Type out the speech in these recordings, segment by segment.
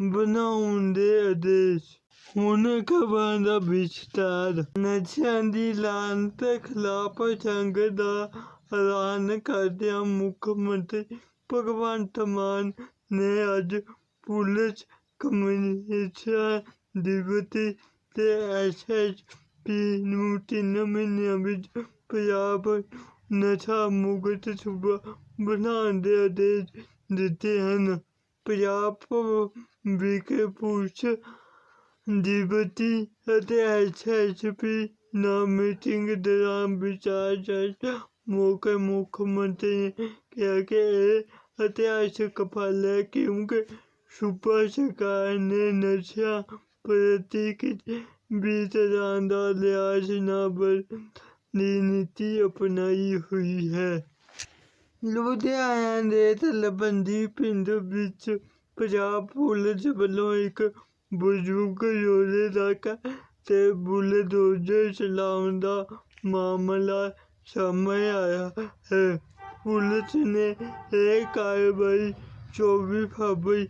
بنا کے آدھے خبر نشے خلاف جنگ کا ایلان کردہ مکمری پگوت مان نے تے ایس ایس پی نجاب نشا مکت سوبہ بنا کے آدمی دیتے ہیں وک پوچھ دبتی ات ایس پی نہ میٹنگ دوران بچار موقع مکمری کیا کہ یہ اتحاد پل ہے کیونکہ سوبہ سرکار نے نشہ پرتی طرح کا لیاز نہ بر نیتی اپنائی ہوئی ہے ਲੁਧਿਆਣਾ ਦੇ ਤਲਵੰਡੀ ਪਿੰਡ ਵਿੱਚ ਪੰਜਾਬ ਪੁਲਿਸ ਵੱਲੋਂ ਇੱਕ ਬਜ਼ੁਰਗ ਯੋਧੇ ਦਾ ਘਰ ਤੇ ਬੁਲਡੋਜ਼ਰ ਚਲਾਉਣ ਦਾ ਮਾਮਲਾ ਸਾਹਮਣੇ ਆਇਆ ਹੈ ਪੁਲਿਸ ਨੇ ਇਹ ਕਾਰਵਾਈ 24 ਫਰਵਰੀ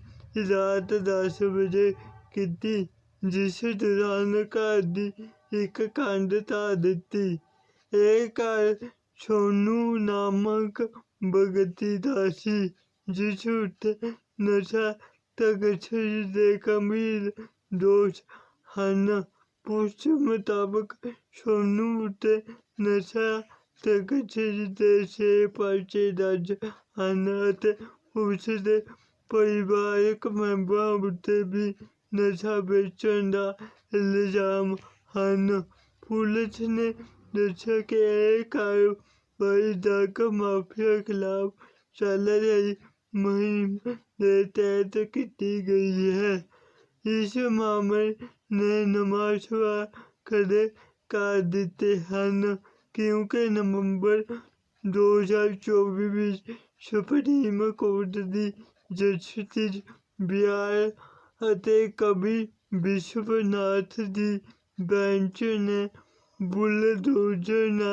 ਰਾਤ 10 ਵਜੇ ਕੀਤੀ ਜਿਸ ਦੌਰਾਨ ਘਰ ਦੀ ਇੱਕ ਕੰਧ ਢਾਹ ਦਿੱਤੀ ਇਹ ਘਰ ਸੋਨੂ ਨਾਮਕ بگتی داسی جس ات نشای کے گھبھیر دوش ہیں پوچھ مطابق سوتے نشا تری پرچے درج ہیں اس کے پریوارک ممبروں اتنے بھی نشا بیچن کا الزام ہیں پولیس نے دیکھا کہ کے خلاف اس معاملے نے نماز کر دیتے ہیں کیونکہ نومبر دو ہزار چوبیس سپریم کورٹ کی جسٹ بی کبھی ਕਵੀ ਵਿਸ਼ਵਨਾਥ کی بینچ نے بلدوز نہ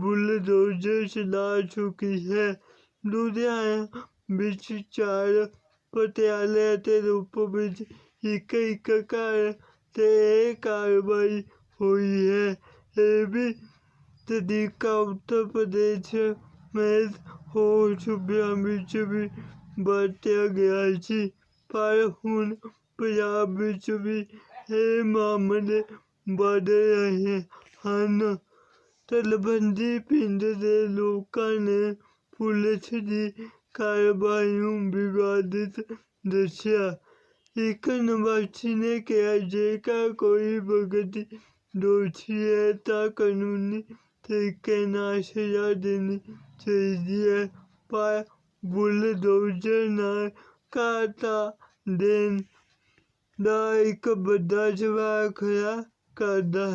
بلدوز چلا چکی ہے بچ چار پٹیالے کے روپ میں ایک ایک کار سے یہ کاروائی ہوئی ہے یہ بھی تدریق اتر پردیش میں ہو بچ بھی برتیا گیا جی پر ہوں پنجاب بھی یہ معاملے بڑھ رہے ہیں تلبی پنڈ کے لوگ نے پولیس کی کاروباری بادت دسیا ایک نواسی نے کہا جی کوئی بگتی دو سجا دینی چاہیے پر بول دو نہ کرتا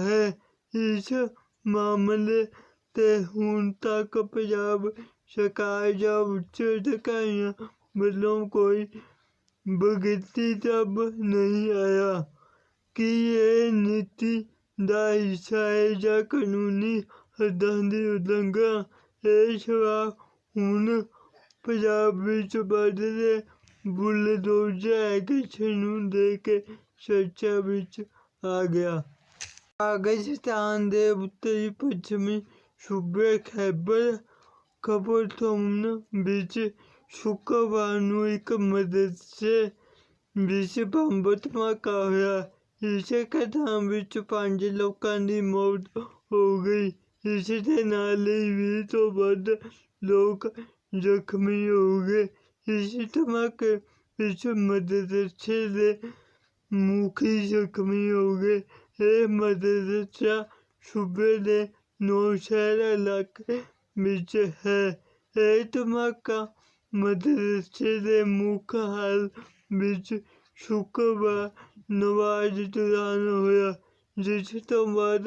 ہے اس ਮਾਮਲੇ 'ਤੇ ਹੁਣ ਤੱਕ ਪੰਜਾਬ ਸਰਕਾਰ ਜਾਂ ਉੱਚ ਅਧਿਕਾਰੀਆਂ ਵੱਲੋਂ ਕੋਈ ਬਗਿੱਤੀ ਜਬ ਨਹੀਂ ਆਇਆ ਕਿ ਇਹ ਨੀਤੀ ਦਾ ਹਿੱਸਾ ਹੈ ਜਾਂ ਕਾਨੂੰਨੀ ਹੱਦਾਂ ਦੀ ਉਲੰਘਣਾ ਇਹ ਸਵਾਲ ਹੁਣ ਪੰਜਾਬ ਵਿੱਚ ਵੱਧਦੇ ਬੁਲਡੋਜ਼ਰ ਐਕਸ਼ਨ ਨੂੰ ਦੇਖ ਕੇ ਚਰਚਾ ਵਿੱਚ ਆ ਗਿਆ ਪਾਕਿਸਤਾਨ ਦੇ ਉੱਤਰੀ ਪੱਛਮੀ ਸੂਬੇ ਖੈਬਰ ਪਖਤੂਨ ਵਿੱਚ ਸ਼ੁੱਕਰਵਾਰ ਨੂੰ ਇੱਕ ਮਦਰਸੇ ਵਿੱਚ ਬੰਬ ਧਮਾਕਾ ਹੋਇਆ। ਇਸ ਘਟਨਾ ਵਿੱਚ ਪੰਜ ਲੋਕਾਂ ਦੀ ਮੌਤ ਹੋ ਗਈ ਇਸ ਦੇ ਨਾਲ ਹੀ ਵੀਹ ਤੋਂ ਵੱਧ ਲੋਕ ਜ਼ਖਮੀ ਹੋ ਗਏ। ਇਸ ਧਮਾਕੇ ਵਿੱਚ ਮਦਰਸੇ ਦੇ ਮੁਖੀ ਜ਼ਖਮੀ ਹੋ ਗਏ। مدرسہ سوبے کے نو شہر علاقے میں ہے یہ دھماکہ مدرسے کے مک حال شکروار نماز دوران ہوا جس تو بعد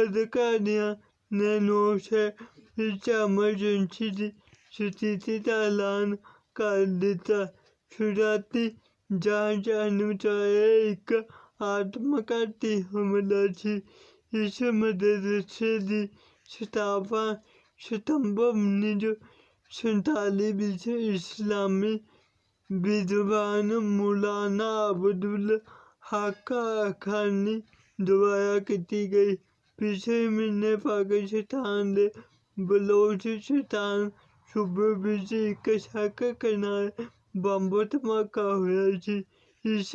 ادھکاریاں نے نو شہر ایمرجنسی ستھی کا ایلان کر دعاتی جانچ ایک آتماتی حملہ چیز جی، مدرسے کی سطاپ ستمبر انیس سو سنتالیس اسلامی ودوان مولانا عبد الخانی دوبارہ کی گئی پچھلے مہینے پاکستان کے بلوچ سٹان سوبے ایک شک کنارے بمب دھماکہ ہوا جی اس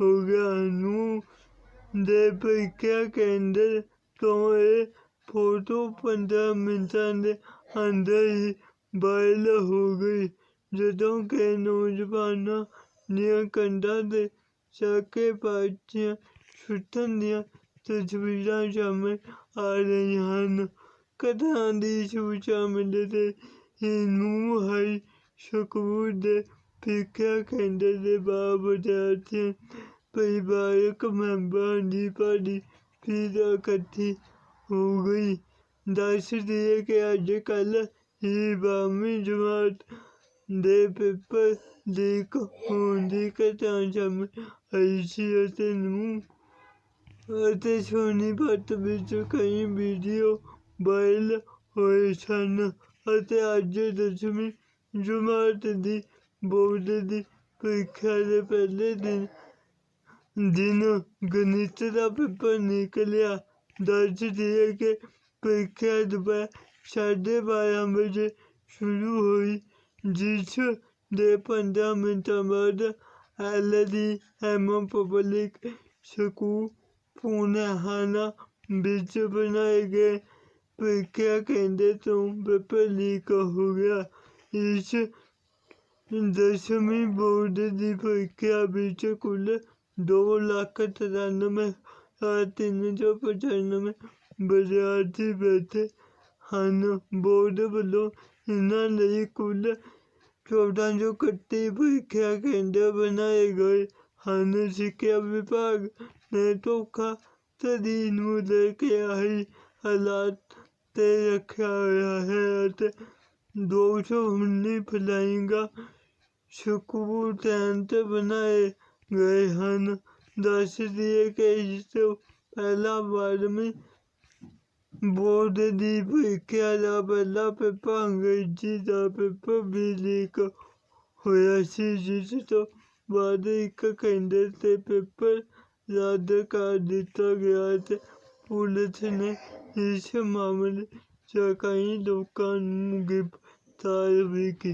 ਹੋ ਗਿਆ ਨੂੰ ਦੇ ਪ੍ਰੀਖਿਆ ਕੇਂਦਰ ਤੋਂ ਇਹ ਫੋਟੋ 15 ਮਿੰਟਾਂ ਦੇ ਅੰਦਰ ਹੀ ਵਾਇਰਲ ਹੋ ਗਈ ਜਦੋਂ ਕਿ ਨੌਜਵਾਨਾਂ ਦੀਆਂ ਕੰਧਾਂ ਦੇ ਸਾਕੇ ਪਾਚੀਆਂ ਛੁੱਟਣ ਦੀਆਂ ਤਸਵੀਰਾਂ ਸਾਹਮਣੇ ਆ ਰਹੀਆਂ ਹਨ ਕਦਾਂ ਦੀ ਸੂਚਾ ਮਿਲਦੇ ਇਹ ਨੂੰ ਹਾਈ ਸਕੂਲ ਦੇ بعد ودارت پریوارک ممبر کی پہلی پیٹھی ہو گئی دس دیے کہ اجکی بارویں جماعت کے پیپر لیک ہونے کی گٹان سمجھ آئی سی منہ سونی پت ویڈیو وائرل ہوئے سنتے اج دسویں جماعت کی بورڈیا کے پہلے دن دن گنت کا پیپر نکلیا درج دیے کہ پریکیا دوپہر ساڈے بارہ بجے شروع ہوئی جس کے پا منٹوں بعد L D M public school Poona بنائے گئے پریکیا کہ پیپر لیک ہو گیا اس ਦਸਵੀਂ ਬੋਰਡ ਦੀ ਪ੍ਰੀਖਿਆ ਵਿੱਚ ਕੁੱਲ 2 ਲੱਖ ਤਰਾਨਵੇਂ ਹਜ਼ਾਰ ਤਿੰਨ ਸੌ ਪਚਾਨਵੇਂ ਵਿਦਿਆਰਥੀ ਬੈਠੇ ਹਨ ਬੋਰਡ ਵੱਲੋਂ ਇਹਨਾਂ ਲਈ ਕੁੱਲ ਚੌਦਾਂ ਸੌ ਇਕੱਤੀ ਪ੍ਰੀਖਿਆ ਕੇਂਦਰ ਬਣਾਏ ਗਏ ਹਨ ਸਿੱਖਿਆ ਵਿਭਾਗ ਨੇ ਧੋਖਾ ਤਦੀ ਨੂੰ ਲੈ ਕੇ ਆਹੀ ਹਾਲਾਤ ਤੇ ਰੱਖਿਆ ਹੋਇਆ ਹੈ ਅਤੇ 219 ਫਲਾਈਂਗਾਂ شکب بنائے گئے ہیں دس دیے کہ اس پہ بارویں بورڈ کی پریسیا کا پہلا پیپر انگریزی کا پیپر بھی لیک ہوا سی جس تو بعد ایک کہ پیپر رد کر دیا گیا پولیس نے اس معاملے کئی لوگ گرفتار بھی